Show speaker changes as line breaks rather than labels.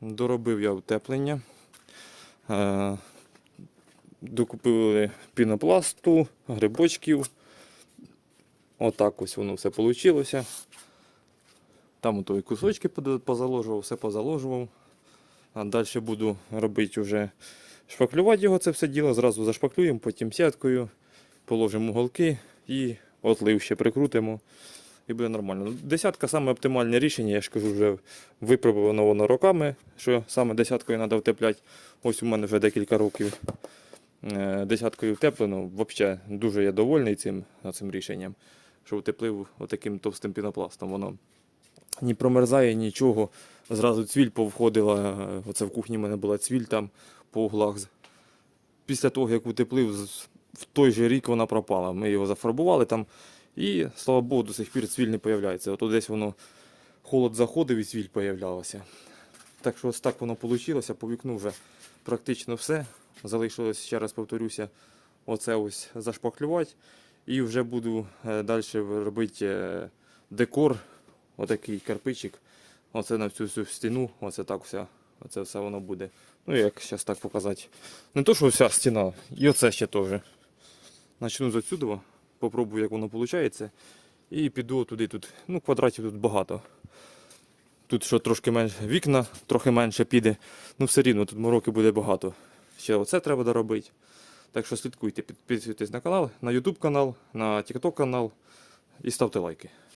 Доробив я утеплення. Е, Докупили пінопласту, грибочків. Отак ось воно все вийшло. Там ото і кусочки позаложував, все позаложував. А далі буду робити вже шпаклювати його це все діло. Зразу зашпаклюємо, потім сіткою, положимо уголки і отлив ще прикрутимо. І буде нормально. Десятка саме оптимальне рішення, я ж кажу, вже випробовано воно роками, що саме десяткою треба втепляти. Ось у мене вже декілька років е, десяткою втеплено. Взагалі дуже я довольний цим, цим рішенням, що втеплив отаким товстим пінопластом. Воно ні промерзає, нічого. Зразу цвіль повходила. е, Оце в кухні в мене була цвіль там по углах. Після того, як утеплив, в той же рік вона пропала. Ми його зафарбували там. І, слава Богу, до сих пір цвіль не появляється. Ото десь воно холод заходив і цвіль появлялася. Так що ось так воно вийшло. По вікну вже практично все. Залишилось, ще раз повторюся, оце ось зашпаклювати. І вже буду далі робити е, декор, отакий карпичик. Оце на всю всю стіну, оце так вся. Оце все воно буде. Ну, як зараз так показати. Не то, що вся стіна, і оце ще теж. Начну з отсюди, попробую, як воно виходить. І піду туди. Тут, ну, квадратів тут багато. Тут що трошки менше вікна, трохи менше піде. Ну, все рівно, тут мороки буде багато. Ще оце треба доробити. Так що слідкуйте, підписуйтесь на канал, на YouTube канал, на TikTok канал і ставте лайки.